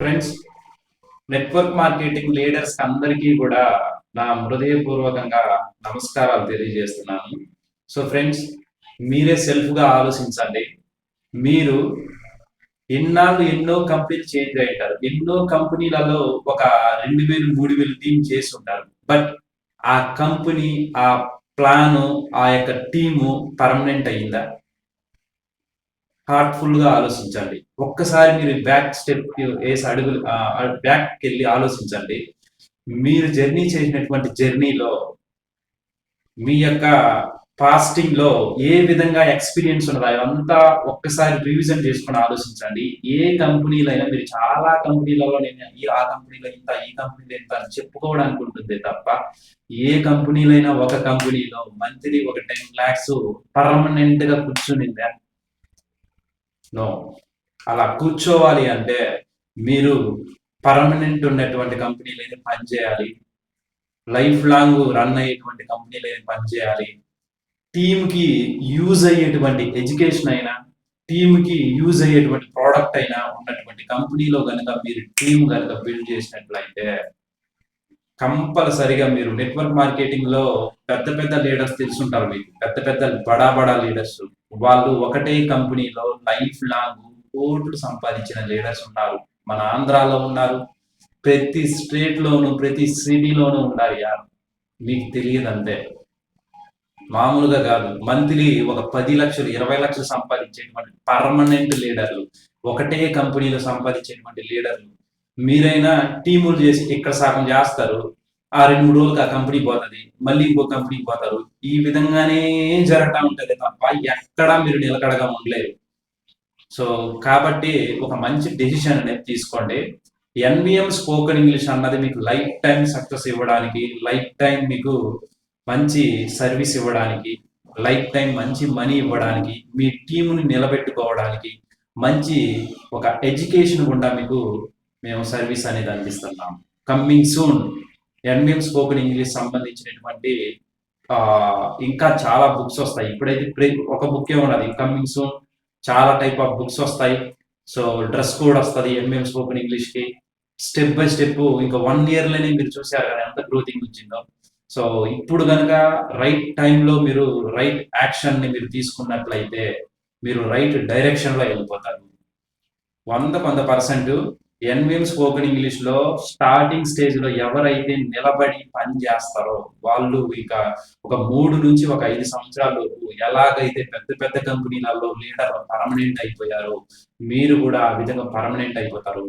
Friends network marketing leaders అందరికీ కూడా నా హృదయపూర్వకంగా నమస్కారాలు తెలియజేస్తున్నాను. సో ఫ్రెండ్స్ మీరే సెల్ఫ్గా ఆలోచించండి. మీరు ఎన్నాళ్ళు ఎన్నో కంపెనీలు చేంజ్ అయ్యారు ఎన్నో కంపెనీలలో ఒక రెండు వేలు మూడు వేలు టీం చేసి ఉంటారు. బట్ ఆ కంపెనీ ఆ ప్లాన్ ఆ యొక్క టీము పర్మనెంట్ అయ్యిందా? హార్ట్ఫుల్గా ఆలోచించండి. ఒక్కసారి మీరు బ్యాక్ స్టెప్ వేసి అడుగులు బ్యాక్ వెళ్ళి ఆలోచించండి. మీరు జర్నీ చేసినటువంటి జర్నీలో మీ యొక్క ఫాస్టింగ్లో ఏ విధంగా ఎక్స్పీరియన్స్ ఉన్నదో అవంతా ఒక్కసారి రివిజన్ చేసుకుని ఆలోచించండి. ఏ కంపెనీలైనా మీరు చాలా కంపెనీలలో నేను ఈ ఆ కంపెనీలో ఇంత ఈ కంపెనీలో ఇంత అని చెప్పుకోవడానికి ఉంటుంది తప్ప ఏ కంపెనీలైనా ఒక కంపెనీలో మంత్లీ ఒక టెన్ లాక్స్ పర్మనెంట్గా కూర్చునిందా? నో. అలా కూర్చోవాలి అంటే మీరు పర్మనెంట్ ఉన్నటువంటి కంపెనీలు పనిచేయాలి లైఫ్ లాంగ్ రన్ అయ్యేటువంటి కంపెనీలు పనిచేయాలి టీమ్కి యూజ్ అయ్యేటువంటి ఎడ్యుకేషన్ అయినా టీమ్కి యూజ్ అయ్యేటువంటి ప్రోడక్ట్ అయినా ఉన్నటువంటి కంపెనీలో కనుక మీరు టీమ్ కనుక బిల్డ్ చేసినట్లయితే కంపల్సరిగా మీరు నెట్వర్క్ మార్కెటింగ్లో పెద్ద పెద్ద లీడర్స్ తెలుసుంటారు మీకు. పెద్ద పెద్ద బడా బడా లీడర్స్. వాళ్ళు ఒకటే కంపెనీలో లైఫ్ లాంగ్ కోట్లు సంపాదించిన లీడర్స్ ఉన్నారు. మన ఆంధ్రాలో ఉన్నారు. ప్రతి స్టేట్ లోను ప్రతి సిటీలోనూ ఉన్నారు యార్. మీకు తెలియదు అంతే మామూలుగా కాదు. మంత్లీ ఒక పది లక్షలు ఇరవై లక్షలు సంపాదించేటువంటి పర్మనెంట్ లీడర్లు ఒకటే కంపెనీలో సంపాదించేటువంటి లీడర్లు మీరైనా టీములు చేసి ఇక్కడ సగం చేస్తారు. ఆ రెండు మూడు రోజులకు ఆ కంపెనీ పోతుంది మళ్ళీ ఇంకో కంపెనీకి పోతారు. ఈ విధంగానే జరగటం ఉంటుంది తప్ప ఎక్కడా మీరు నిలకడగా ఉండలేరు. సో కాబట్టి ఒక మంచి డెసిషన్ అనేది తీసుకోండి. ఎన్విఎం స్పోకెన్ ఇంగ్లీష్ అన్నది మీకు లైఫ్ టైం సక్సెస్ ఇవ్వడానికి లైఫ్ టైం మీకు మంచి సర్వీస్ ఇవ్వడానికి లైఫ్ టైం మంచి మనీ ఇవ్వడానికి మీ టీముని నిలబెట్టుకోవడానికి మంచి ఒక ఎడ్యుకేషన్ గుండా మీకు మేము సర్వీస్ అనేది అందిస్తున్నాం. Coming soon NVM spoken English సంబంధించినటువంటి ఇంకా చాలా బుక్స్ వస్తాయి. ఇప్పుడైతే ఒక బుక్ ఉన్నది కమ్మింగ్ సూన్ చాలా టైప్ ఆఫ్ బుక్స్ వస్తాయి. సో డ్రెస్ కోడ్ వస్తుంది ఎంఎం స్పోకెన్ ఇంగ్లీష్కి. స్టెప్ బై స్టెప్ ఇంకా వన్ ఇయర్లోనే మీరు చూసారు కదా ఎంత గ్రోతింగ్ వచ్చిందో. సో ఇప్పుడు కనుక రైట్ టైంలో మీరు రైట్ యాక్షన్ని మీరు తీసుకున్నట్లయితే మీరు రైట్ డైరెక్షన్లో వెళ్ళిపోతారు. వంద కొంత పర్సెంట్ ఎన్విఎం స్పోకెన్ ఇంగ్లీష్లో స్టార్టింగ్ స్టేజ్లో ఎవరైతే నిలబడి పని చేస్తారో వాళ్ళు ఇక ఒక మూడు నుంచి ఒక ఐదు సంవత్సరాలు ఎలాగైతే పెద్ద పెద్ద కంపెనీలలో లీడర్ పర్మనెంట్ అయిపోయారో మీరు కూడా ఆ విధంగా పర్మనెంట్ అయిపోతారు.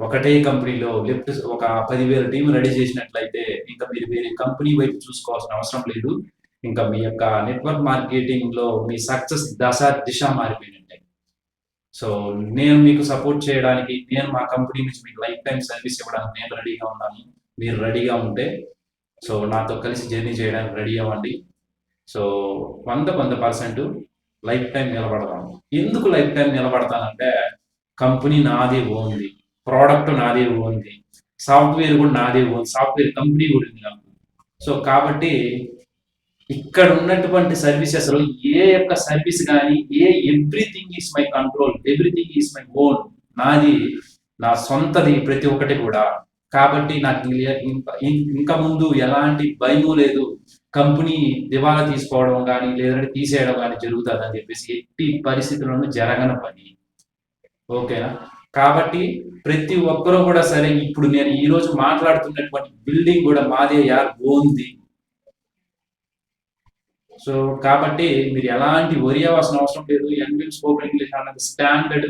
ఒకటే కంపెనీలో లిఫ్ట్ ఒక పదివేల టీం రెడీ చేసినట్లయితే ఇంకా మీరు వేరే కంపెనీ వైపు చూసుకోవాల్సిన అవసరం లేదు. ఇంకా మీ యొక్క నెట్వర్క్ మార్కెటింగ్లో మీ సక్సెస్ దశ దిశ మారిపోయినట్టే. సో నేను మీకు సపోర్ట్ చేయడానికి నేను మా కంపెనీ నుంచి మీకు లైఫ్ టైం సర్వీస్ ఇవ్వడానికి నేను రెడీగా ఉన్నాను. మీరు రెడీగా ఉంటే సో నాతో కలిసి జర్నీ చేయడానికి రెడీ అవ్వండి. సో వంద వంద పర్సెంట్ లైఫ్ టైం నిలబడతాను. ఎందుకు లైఫ్ టైం నిలబడతానంటే కంపెనీ నాదే ఓన్ది ప్రోడక్ట్ నాదే ఉంది సాఫ్ట్వేర్ కూడా నాదే ఉంది సాఫ్ట్వేర్ కంపెనీ కూడా ఉంది నాకు. సో కాబట్టి ఇక్కడ ఉన్నటువంటి సర్వీసెస్లో ఏ యొక్క సర్వీస్ కానీ ఏ everything is my control everything is my own నాది నా సొంతది ప్రతి ఒక్కటి కూడా. కాబట్టి నాకు ఇంకా ముందు ఎలాంటి భయము లేదు. కంపెనీ దివాలా తీసుకోవడం కానీ లేదంటే తీసేయడం కానీ జరుగుతుంది అని చెప్పేసి ఎట్టి పరిస్థితుల్లోనూ జరగని పని. ఓకేనా? కాబట్టి ప్రతి ఒక్కరూ కూడా సరే ఇప్పుడు నేను ఈరోజు మాట్లాడుతున్నటువంటి బిల్డింగ్ కూడా మాదే యార్ ఓన్ది. సో కాబట్టి మీరు ఎలాంటి వరి అవ్వాల్సిన అవసరం లేదు. ఎన్విల్ స్పోకెన్ ఇంగ్లీష్ అన్నది స్టాండర్డ్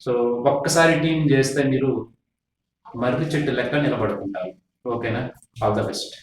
సో ఒక్కసారి టీం చేస్తే మీరు మర్రి చెట్టు లెక్క నిలబడుకుంటారు. ఓకేనా ఆల్ ద బెస్ట్